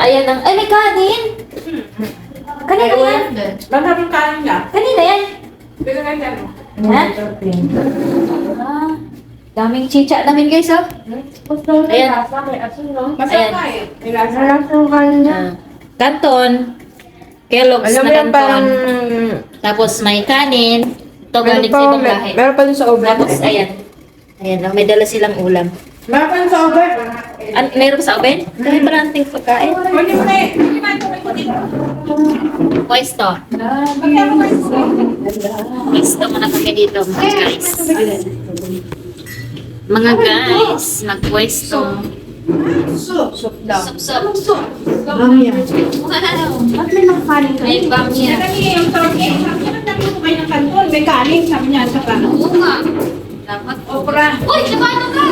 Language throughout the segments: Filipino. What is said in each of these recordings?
Ayan ang... Ay, may kanin! Kanina yan? Ganda ng kanin niya. Kanina yan? Bigyan nga niya. Ha? Ah, daming chicha namin guys, oh. Ayan. Masarap Ayan. nga eh. May lasa. Sarap ng kanin niya. Ah, Canton. Kellogg's Alam na yan, canton. parang... Tapos may kanin. Ito Meron galing pa, sa ibang mer- bahay. meron pa dun sa oven. Tapos, ayan. Ayan, oh, may dala silang ulam. Meron sa oven. An meron sa oven? Dahil pa nating pagkain. Na eh. Mo na. Pwesto. Magkano mo? Pwesto muna kami dito, mga guys. Mga guys, magpwesto. Soup. Soup daw. Sup, sup. Bamya. Wow. Ba't may mga kanin May bamya. Niya yung turkey. Sabi niya, ko kayo ng kanton. May kanin. Sabi niya sa kanin. Oo nga. Dapat. Okra. Uy, nabano ka?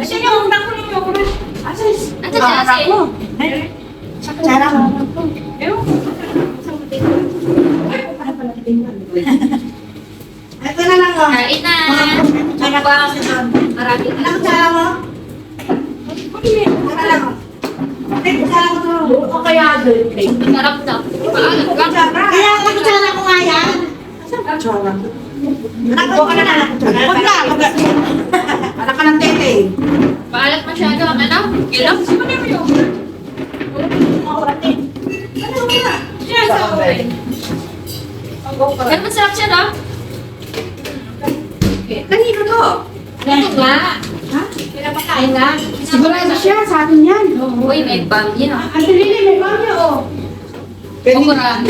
Kasi yung unang ko ng okra. Asis. Ito siya, kasi. Sarap. Ewan. Ito na lang oh. Kain na. Mukbang. Marami na. Anong tsara mo? Ano lang? Ay, tsara ko to. O kaya doon. Sarap na. Kaya ako tsara ko nga yan. Anak ko ka na lang. Huwag na. Anak ka ng tete. Maalat masyado ang ano? Ano yun? Ano mo na? Siya sa okra. Pero masarap siya, no? Kanino to? Ito nga. Pinapakain na. Sigurado siya sa akin yan. Uy, may bamya. Ang dilili, may bamya oh. Okra.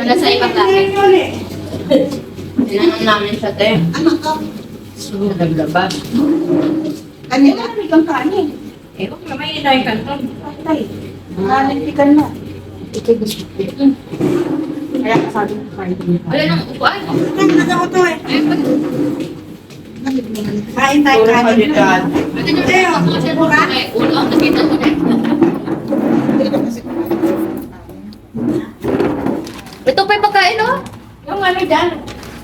Wala sa ibang. Tinanong namin sa te. Ano to? Naglaban. Kanina may kang kanin. Eh, huwag na may inay kanton. Patay. Nalintikan mo. Ito gusto ko. Kaya kasabi ko kayo. Wala nang upuan. Ano ko to eh? Ay, pag... Kain tayo kanin. Nyo rin ako siya ulo. Nakita ko na. Ito pa yung pagkain, oh. Ano dyan,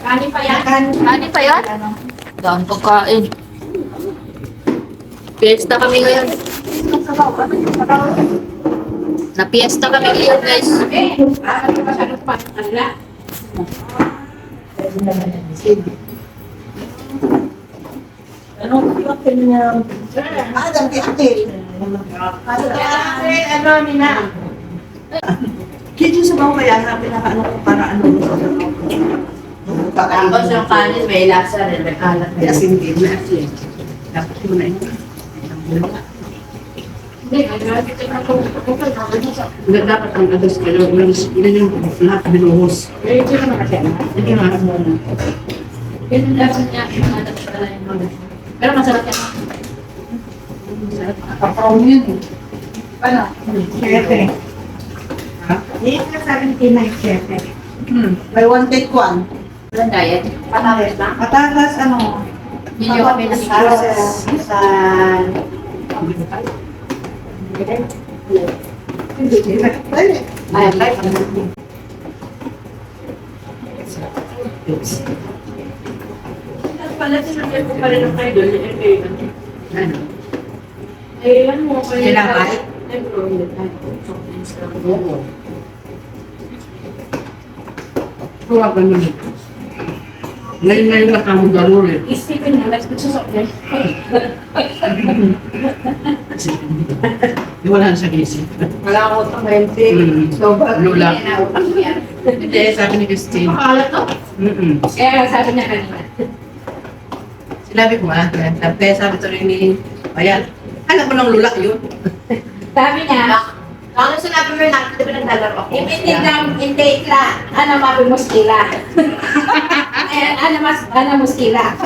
kanin pa yan. Ano pa yan? Daan pagkain. Fiesta kami ngayon. Na fiesta kami ngayon, guys. Eh, bakit pa siya pa kanila? Ano yung niya? Ah, dami ate. Ano nina? Kaya sa bawang kaya na ano ko para ano Tapos yung kanin may lasa rin, may alat na Yes, yun. hindi na kasi. Dapat mo na yun. Dapat ang ados ka lang, ilan yung lahat binuhos. Eh, hindi naman kasi ano. Hindi nga mo na. Yun ang dapat niya. Hanap ka lang yung mga. Pero masarap yan. Kapaw yun eh. Ano? Siyete. Ha? Hindi ka 79 siyete. Hmm. May one take one. Walang diet. Patares na? Patatas, ano? Yun yung kami Patatas, nasa. Sa... Pwede. Ay, ay. Pala, sinabi ko pa rin ang kayo doon. Ano? Ay, ilan mo kayo? Kailangan? Oo. Huwag ka naman. Ngayon ngayon na kamo daruri. Isipin mo, let's go sa sokya. Wala sa isip. Wala akong 20. Mm. So, ba? Lula. Hindi, sabi ni Christine. Makalat to? Mm-mm. Kaya sabi niya kanina. Sinabi ko nga, kaya sabi to rin ni Bayan, alam mo ng lula yun. Sabi niya, Ano sinabi mo natin, di ba naglalaro ako? Hindi lang, hindi la, ano mabi muskila. Eh, ano mas, ano muskila.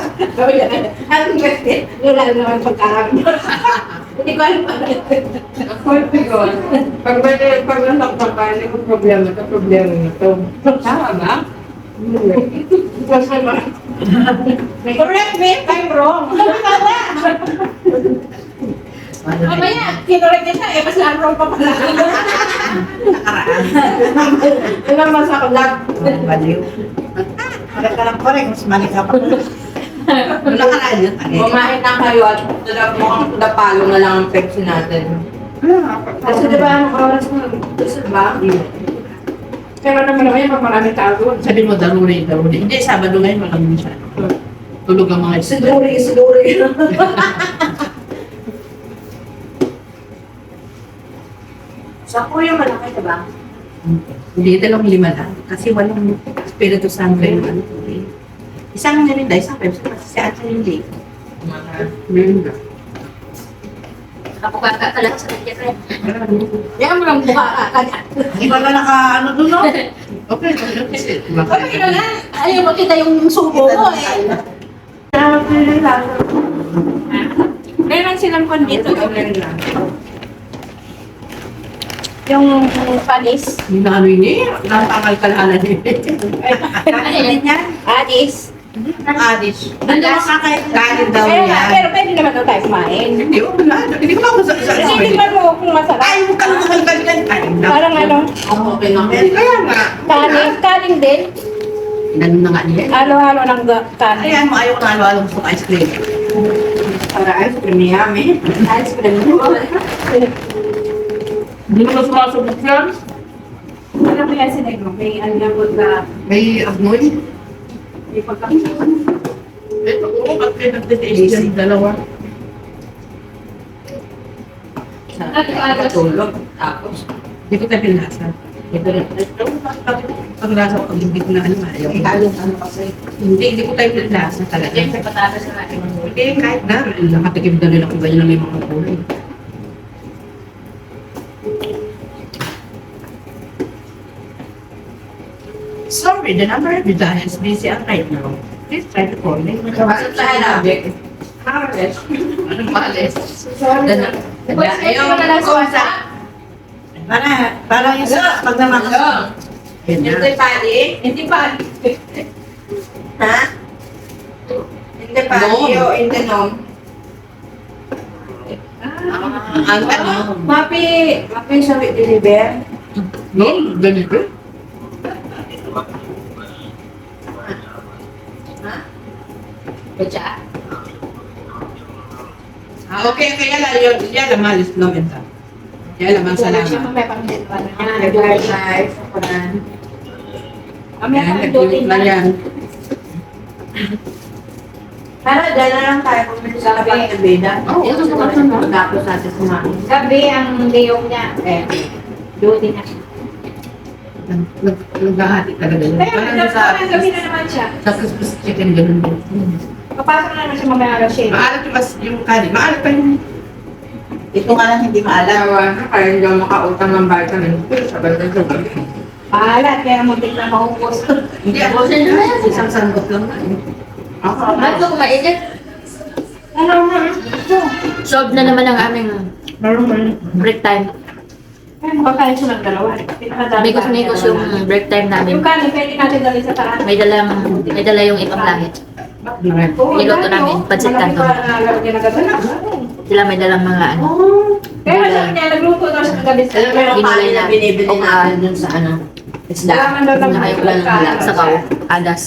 Ano kasi, lula naman pagkarami. Hindi ko alam pa. Pag ba pag natak pa ka, hindi ko problema ito, problema ito. Tama ba? Correct me if I'm wrong. Mamaya, kinorek niya siya, eh, mas lang wrong pa pala. Nakaraan. Ilang mas ako lang. Baliw. Maganda ka lang pa rin, mas mali ka pa. Nakaraan yun, ano? Kumain na kayo at dalawang mukhang napalo na lang ang pepsi natin. Kasi di ba ang oras mo, gusto ba? Pero naman naman yan, maraming tao doon. Sabi mo, daruri, daruri. Hindi, Sabado ngayon, malamang siya. Tulog ang mga estudyante. Siduri, siduri. Sa kuya malaki ka ba? Hindi, dalawang lima lang. Kasi walang Espiritu Santo yung ano. eh. Isang nilinda, isang pepsi. Kasi si Ate hindi. Meron na. Nakapukata ka lang sa kanya. Yan mo lang buka ka. kanya. Iba na naka ano doon no? Okay, okay. Okay na nga. Ayaw mo kita yung subo mo eh. Meron silang kondito. Yung panis. Hindi na ano yun eh. Napakalkalanan eh. Ano yun? yan? Adis. Adis. Ang lakas. Kanin daw Pero, yan. pero pwede naman daw tayo kumain. Hindi ko na. Hindi ko ako sa sa Kasi tingnan mo kung masarap. Ay, huwag ka lang kalkalkan. Ay, naku. Parang ano, Okay na. Kaya nga. kanin, kanin din. Ganun na nga niya. Halo-halo ng kanin. Ayan mo, ayaw ko na halo-halo gusto ice cream. Para ice cream yummy. Ice cream. Hindi mo na sumasabot yan. Ano mo yan sinigmo? May aliyabot na May agnoy. may pagkakita. Ito ko, ba't kayo nagtitiis dyan dalawa? Tulog. Tapos. Hindi ko tayo pinasa. Ito rin. Pag nasa ko, hindi ko na ano, ayaw. Eh, ano kasi. Hindi, hindi ko tayo pinasa talaga. Diyan sa patatas na natin. Hindi, kahit na. Nakatikim na rin ako ganyan na may mga kulay. Sorry, the number of dial is busy at right now. Please try to call me. Bakit tayo nabi? Anong maalis? Sorry. Na lang sa. Para, para yung sa pag namakas. Yan na. Hindi pali? Hindi pa. Ha? Hindi pali o hindi nom? Ah, ang ano? Mapi, mapi siya deliver. No, ganito. Kutsa. Ah, okay, kaya lang yun. Yan lang, malis no, enta. Yan lang, ang Siya salamat. mamaya pang deliver. Nag-live live. Kuran. Mamaya Yan, pang nag-mute dutin na yan. Para dyan na lang tayo kung may sa kapag beda. Oo, Ito sa kaso, no? Tapos natin kumain. Gabi ang liyong niya. Eh, duty na. Nag- Naghahati talaga yun. Kaya Parang gabi sa, na gabi na naman siya. sa Christmas chicken, ganun din. Papasok na naman siya mamaya alas 7. Maalat yung, mas, yung kanin. Maalat pa yung Ito nga lang hindi maalam. kaya hindi makautang ng vitamin. Sabay na ito. Paalat, kaya muntik na maubos. Hindi ako. Isang sandok lang na. Eh. Ba't ko kumainit? Ano na? Solved na naman ang aming break time. Ay, makakain siya ng dalawa. Mikos-mikos yung break time Yung namin. kanin, pwede natin dalhin sa taas. May dalang, may dala yung ibang lahi. Oo, Niluto namin, no? pancit ng gabi. Sila may dalang mga ano. Kaya sabi niya, nagluto daw siya ng gabi sa Alam mo yung na binibili natin dun sa ano? Isda. Kailangan daw ng Saka yung walang sabaw, adas.